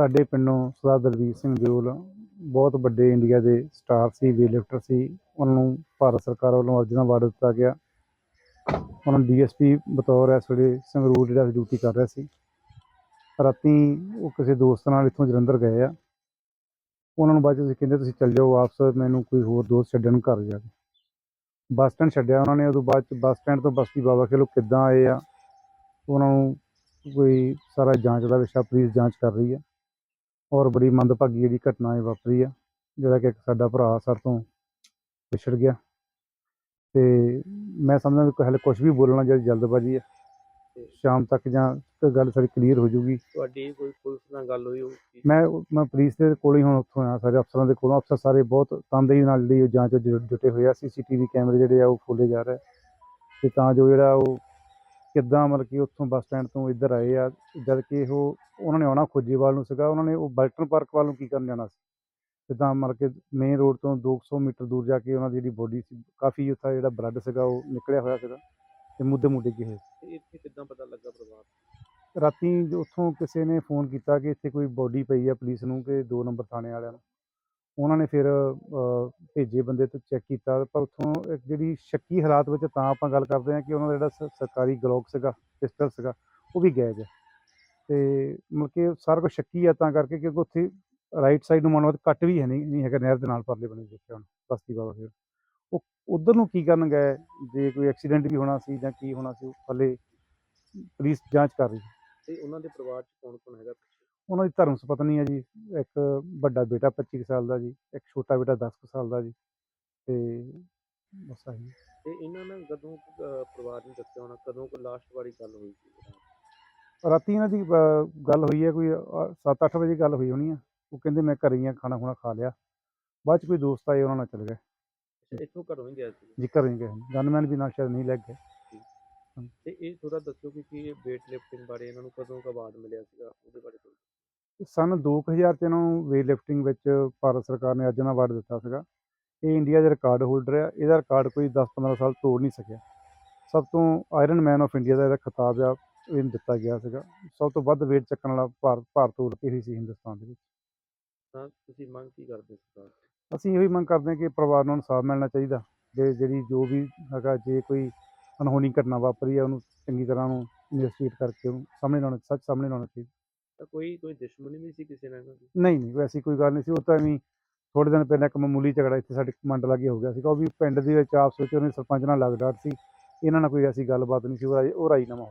ਸਾਡੇ ਪਿੰਡੋਂ ਸਰਦਾਰ ਦਲਵੀਰ ਸਿੰਘ ਦਿਓਲ ਬਹੁਤ ਵੱਡੇ ਇੰਡੀਆ ਦੇ ਸਟਾਰ ਸੀ ਵੇਟਲਿਫਟਰ ਸੀ। ਉਹਨਾਂ ਨੂੰ ਭਾਰਤ ਸਰਕਾਰ ਵੱਲੋਂ ਅਰਜਨ ਅਵਾਰਡ ਦਿੱਤਾ ਗਿਆ। ਉਹਨਾਂ ਨੂੰ ਡੀਐਸਪੀ ਬਤੌਰ ਇਸ ਵੇਲੇ ਸੰਗਰੂਰ ਜਿਹੜਾ ਡਿਊਟੀ ਕਰ ਰਿਹਾ ਸੀ। ਰਾਤੀ ਉਹ ਕਿਸੇ ਦੋਸਤ ਨਾਲ ਇੱਥੋਂ ਜਲੰਧਰ ਗਏ ਆ। ਉਹਨਾਂ ਨੂੰ ਬਾਅਦ 'ਚ ਅਸੀਂ ਕਹਿੰਦੇ, ਤੁਸੀਂ ਚੱਲ ਜਾਓ ਵਾਪਸ, ਮੈਨੂੰ ਕੋਈ ਹੋਰ ਦੋਸਤ ਛੱਡਣ ਘਰ ਜਾ ਕੇ। ਬੱਸ ਸਟੈਂਡ ਛੱਡਿਆ ਉਹਨਾਂ ਨੇ, ਉਦੋਂ ਬਾਅਦ 'ਚ ਬੱਸ ਸਟੈਂਡ ਤੋਂ ਬਸਤੀ ਬਾਬਾ ਖੇਲੋ ਕਿੱਦਾਂ ਆਏ ਆ। ਉਹਨਾਂ ਨੂੰ ਕੋਈ ਸਾਰਾ ਜਾਂਚ ਦਾ ਵਿਸ਼ਾ, ਪੁਲਿਸ ਜਾਂਚ ਕਰ ਰਹੀ ਹੈ ਔਰ ਬੜੀ ਮੰਦਭਾਗੀ ਜਿਹੜੀ ਘਟਨਾ ਇਹ ਵਾਪਰੀ ਆ ਜਿਹੜਾ ਕਿ ਇੱਕ ਸਾਡਾ ਭਰਾ ਸਰ ਤੋਂ ਵਿਛੜ ਗਿਆ। ਤੇ ਮੈਂ ਸਮਝਦਾ ਵੀ ਹਲੇ ਕੁਝ ਵੀ ਬੋਲਣਾ ਜਿਹੜੀ ਜਲਦਬਾਜ਼ੀ ਹੈ ਸ਼ਾਮ ਤੱਕ ਜਾਂ ਗੱਲ ਸਾਰੀ ਕਲੀਅਰ ਹੋ ਜਾਊਗੀ ਤੁਹਾਡੀ ਕੋਈ ਪੁਲਿਸ ਨਾਲ ਗੱਲ ਹੋਈ ਉਹ ਮੈਂ ਮੈਂ ਪੁਲਿਸ ਦੇ ਕੋਲ ਹੀ ਹੁਣ ਉੱਥੋਂ ਆਇਆ ਸਾਰੇ ਅਫਸਰਾਂ ਦੇ ਕੋਲੋਂ। ਅਫਸਰ ਸਾਰੇ ਬਹੁਤ ਤਨਦੇਹੀ ਨਾਲ ਜਿਹੜੀ ਜਾਂਚ ਜੁਟੇ ਹੋਏ ਆ। ਸੀਸੀਟੀਵੀ ਕੈਮਰੇ ਜਿਹੜੇ ਆ ਉਹ ਖੋਲੇ ਜਾ ਰਹੇ ਤੇ ਤਾਂ ਜੋ ਜਿਹੜਾ ਉਹ ਕਿੱਦਾਂ ਮਤਲਬ ਕਿ ਉੱਥੋਂ ਬੱਸ ਸਟੈਂਡ ਤੋਂ ਇੱਧਰ ਆਏ ਆ ਜਦ ਕਿ ਉਹ ਉਹਨਾਂ ਨੇ ਆਉਣਾ ਖੋਜੇਵਾਲ ਨੂੰ ਸੀਗਾ ਉਹਨਾਂ ਨੇ ਉਹ ਬਲਟਨ ਪਾਰਕ ਵੱਲ ਨੂੰ ਕੀ ਕਰਨ ਜਾਣਾ ਸੀ? ਜਿੱਦਾਂ ਮਤਲਬ ਕਿ ਮੇਨ ਰੋਡ ਤੋਂ 200 ਮੀਟਰ ਦੂਰ ਜਾ ਕੇ ਉਹਨਾਂ ਦੀ ਜਿਹੜੀ ਬੋਡੀ ਸੀ ਕਾਫੀ ਉੱਥਾ ਜਿਹੜਾ ਬਲੱਡ ਸੀਗਾ ਉਹ ਨਿਕਲਿਆ ਹੋਇਆ ਸੀਗਾ ਤੇ ਮੁੱਦੇ ਮੁੱਦੇ ਗਏ ਤੇ ਇੱਥੇ ਕਿੱਦਾਂ ਪਤਾ ਲੱਗਾ ਪਰਿਵਾਰ ਰਾਤੀ ਉੱਥੋਂ ਕਿਸੇ ਨੇ ਫੋਨ ਕੀਤਾ ਕਿ ਇੱਥੇ ਕੋਈ ਬੋਡੀ ਪਈ ਆ ਪੁਲਿਸ ਨੂੰ ਕਿ 2 ਨੰਬਰ ਥਾਣੇ ਵਾਲਿਆਂ ਨੂੰ। ਉਹਨਾਂ ਨੇ ਫਿਰ ਭੇਜੇ ਬੰਦੇ ਤੋਂ ਚੈੱਕ ਕੀਤਾ। ਪਰ ਉੱਥੋਂ ਇੱਕ ਜਿਹੜੀ ਸ਼ੱਕੀ ਹਾਲਾਤ ਵਿੱਚ ਤਾਂ ਆਪਾਂ ਗੱਲ ਕਰਦੇ ਹਾਂ ਕਿ ਉਹਨਾਂ ਦਾ ਜਿਹੜਾ ਸ- ਸਰਕਾਰੀ ਗਲੋਕ ਸੀਗਾ, ਪਿਸਟਲ ਸੀਗਾ, ਉਹ ਵੀ ਗਾਇਬ ਹੈ। ਤੇ ਮਤਲਬ ਕਿ ਸਾਰਾ ਕੁਝ ਸ਼ੱਕੀ ਆ ਤਾਂ ਕਰਕੇ ਕਿਉਂਕਿ ਉੱਥੇ ਰਾਈਟ ਸਾਈਡ ਨੂੰ ਮਨੋਂ ਕੱਟ ਵੀ ਹੈ ਨਹੀਂ ਨਹੀਂ ਹੈਗਾ ਨਹਿਰ ਦੇ ਨਾਲ ਪਰਲੇ ਬਣੇ ਦੇਖਿਆ ਹੁਣ ਬਸਤੀ ਬਾਬਾ ਫਿਰ। ਉਹ ਉਧਰ ਨੂੰ ਕੀ ਕਰਨ ਗਏ? ਜੇ ਕੋਈ ਐਕਸੀਡੈਂਟ ਵੀ ਹੋਣਾ ਸੀ ਜਾਂ ਕੀ ਹੋਣਾ ਸੀ, ਉਹ ਹਲੇ ਪੁਲਿਸ ਜਾਂਚ ਕਰ ਰਹੀ ਹੈ ਤੇ ਉਹਨਾਂ ਦੇ ਪਰਿਵਾਰ ਚ ਕੌਣ ਕੌਣ ਹੈਗਾ ਉਹਨਾਂ ਦੀ ਧਰਮ ਸੁਪਤਨੀ ਹੈ ਜੀ ਇੱਕ ਵੱਡਾ ਬੇਟਾ 25 ਕੁ ਸਾਲ ਦਾ ਜੀ ਇੱਕ ਛੋਟਾ ਬੇਟਾ 10 ਕੁ ਸਾਲ ਦਾ ਜੀ ਤੇ ਬਸ ਆਹੀ। ਤੇ ਇਹਨਾਂ ਨਾਲ ਕਦੋਂ ਅਹ, ਪਰਿਵਾਰ ਨੇ ਦੱਸਿਆ ਹੋਣਾ? ਕਦੋਂ ਕੋ ਲਾਸਟ ਵਾਰੀ ਗੱਲ ਹੋਈ ਸੀ? ਰਾਤੀ ਇਹਨਾਂ ਦੀ ਅਹ, ਗੱਲ ਹੋਈ ਹੈ ਕੋਈ 7-8 ਵਜੇ ਗੱਲ ਹੋਈ ਹੋਣੀ ਆ। ਉਹ ਕਹਿੰਦੇ ਮੈਂ ਘਰੇ ਹੀ ਆ ਖਾਣਾ ਖੁਣਾ ਖਾ ਲਿਆ। ਬਾਅਦ ਚ ਕੋਈ ਦੋਸਤ ਆਏ ਉਹਨਾਂ ਨਾਲ ਚਲੇ ਗਏ। ਇੱਥੋਂ ਘਰੋਂ ਹੀ ਗਿਆ ਸੀ? ਜੀ ਘਰੇ ਹੀ ਗਏ। ਗਨਮੈਨ ਵੀ ਨਾਲ ਸ਼ਾਇਦ ਨਹੀਂ ਲੱਗ ਗਏ। ਤੇ ਇਹ ਥੋੜਾ ਦੱਸੋ ਕਿ ਕੀ weight lifting ਬਾਰੇ ਇਹਨਾਂ ਨੂੰ ਕਦੋਂ ਕਾ ਅਵਾਰਡ ਮਿਲਿਆ ਸੀਗਾ? ਉਹਦੇ ਬਾਰੇ ਥੋੜ੍ਹਾ। ਸਨ 2000 ਚ ਇਹਨਾਂ ਨੂੰ ਵੇਟ ਲਿਫਟਿੰਗ ਵਿੱਚ ਭਾਰਤ ਸਰਕਾਰ ਨੇ ਅਰਜਨ ਅਵਾਰਡ ਦਿੱਤਾ ਸੀਗਾ। ਇਹ ਇੰਡੀਆ ਦੇ ਰਿਕਾਰਡ ਹੋਲਡਰ ਆ ਇਹਦਾ ਰਿਕਾਰਡ ਕੋਈ 10-15 ਸਾਲ ਤੋੜ ਨਹੀਂ ਸਕਿਆ। ਸਭ ਤੋਂ ਆਇਰਨ ਮੈਨ ਆਫ ਇੰਡੀਆ ਦਾ ਇਹਦਾ ਖਿਤਾਬ ਆ ਇਹਨੂੰ ਦਿੱਤਾ ਗਿਆ ਸੀਗਾ। ਸਭ ਤੋਂ ਵੱਧ ਵੇਟ ਚੱਕਣ ਵਾਲਾ ਭਾਰਤ ਭਾਰਤ ਤੋਂ ਲੱਗੀ ਹੋਈ ਸੀ ਹਿੰਦੁਸਤਾਨ ਦੇ ਵਿੱਚ। ਤਾਂ ਤੁਸੀਂ ਮੰਗ ਕੀ ਕਰਦੇ ਸਰਕਾਰ ਤੋਂ? ਅਸੀਂ ਇਹੋ ਹੀ ਮੰਗ ਕਰਦੇ ਹਾਂ ਕਿ ਪਰਿਵਾਰ ਨੂੰ ਇਨਸਾਫ ਮਿਲਣਾ ਚਾਹੀਦਾ। ਜੇ ਜਿਹੜੀ ਜੋ ਵੀ ਹੈਗਾ ਜੇ ਕੋਈ ਅਨਹੋਣੀ ਘਟਨਾ ਵਾਪਰੀ ਹੈ ਉਹਨੂੰ ਚੰਗੀ ਤਰ੍ਹਾਂ ਨੂੰ ਇਨਵੈਸਟੀਗੇਟ ਕਰਕੇ ਉਹਨੂੰ ਸਾਹਮਣੇ ਲਾਉਣਾ ਸੱਚ ਸਾਹਮਣੇ ਲਾਉਣਾ ਚਾਹੀਦਾ। ਤਾਂ ਕੋਈ ਕੋਈ ਦੁਸ਼ਮਣੀ ਨਹੀਂ ਸੀ ਕਿਸੇ ਨਾਲ ਇਹਨਾਂ ਨਹੀਂ ਨਹੀਂ, ਵੈਸੀ ਕੋਈ ਗੱਲ ਨਹੀਂ ਸੀ, ਉਹ ਤਾਂ ਐਵੇਂ ਥੋੜੇ ਦਿਨ ਪਹਿਲਾਂ ਇੱਕ ਮਾਮੂਲੀ ਝਗੜਾ ਇੱਥੇ ਸਾਡੇ ਮੰਡ ਲਾਗੇ ਹੋ ਗਿਆ ਸੀਗਾ, ਉਹ ਵੀ ਪਿੰਡ ਦੇ ਵਿੱਚ ਆਪਸ ਵਿੱਚ ਉਹਨੇ ਸਰਪੰਚ ਨਾਲ ਲੱਗ ਸੀ, ਇਹਨਾਂ ਨਾਲ ਕੋਈ ਐਸੀ ਗੱਲਬਾਤ ਨਹੀਂ ਸੀ, ਉਹ ਰਾਜੀ- ਉਹ ਰਾਜੀਨਾਮਾ ਹੋ